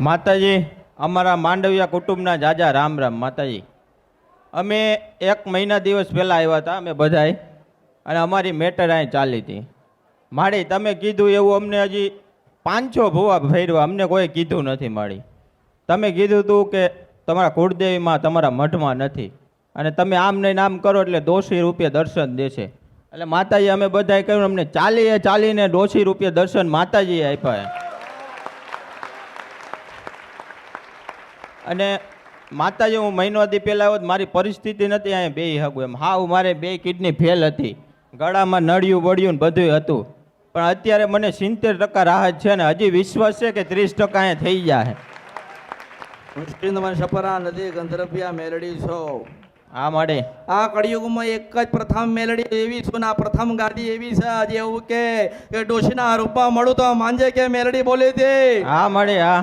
માતાજી, અમારા માંડવિયા કુટુંબના જાજા રામ રામ માતાજી. અમે એક મહિના દિવસ પહેલાં આવ્યા હતા, અમે બધાય, અને અમારી મેટર અહીં ચાલી હતી. માડી તમે કીધું એવું અમને હજી પાંચસો ભૂવા ફેરવા અમને કોઈ કીધું નથી માડી તમે કીધું હતું કે તમારા કુળદેવીમાં, તમારા મઠમાં નથી. અને તમે આમ ને આમ કરો એટલે દોષી રૂપિયા દર્શન દેશે. એટલે માતાજી અમે બધાએ કહ્યું, અમને ચાલીએ ચાલીને દોષી રૂપિયા દર્શન માતાજીએ આપ્યા અને માતાજી હું મહિનોથી પહેલાં આવ્યો મારી પરિસ્થિતિ નથી અહીંયા બે હગું એમ. હા મારે બે કિડની ફેલ હતી. ગળામાં નળિયું બળ્યું ને બધું હતું. પણ અત્યારે મને સિત્તેર ટકા રાહત છે ને હજી વિશ્વાસ છે કે ત્રીસ ટકા અહીંયા થઈ જાય સપરા નદી ગંધર્ભિયા મેલડી છો. હા માટે આ કળિયુગમાં એક જ પ્રથમ મેલડી એવી છું ને આ પ્રથમ ગાદી એવી છે આજે એવું કે કે ડોશીના રૂપમાં મળું તો માંજે કે મેલડી બોલી દે હા મળે હા.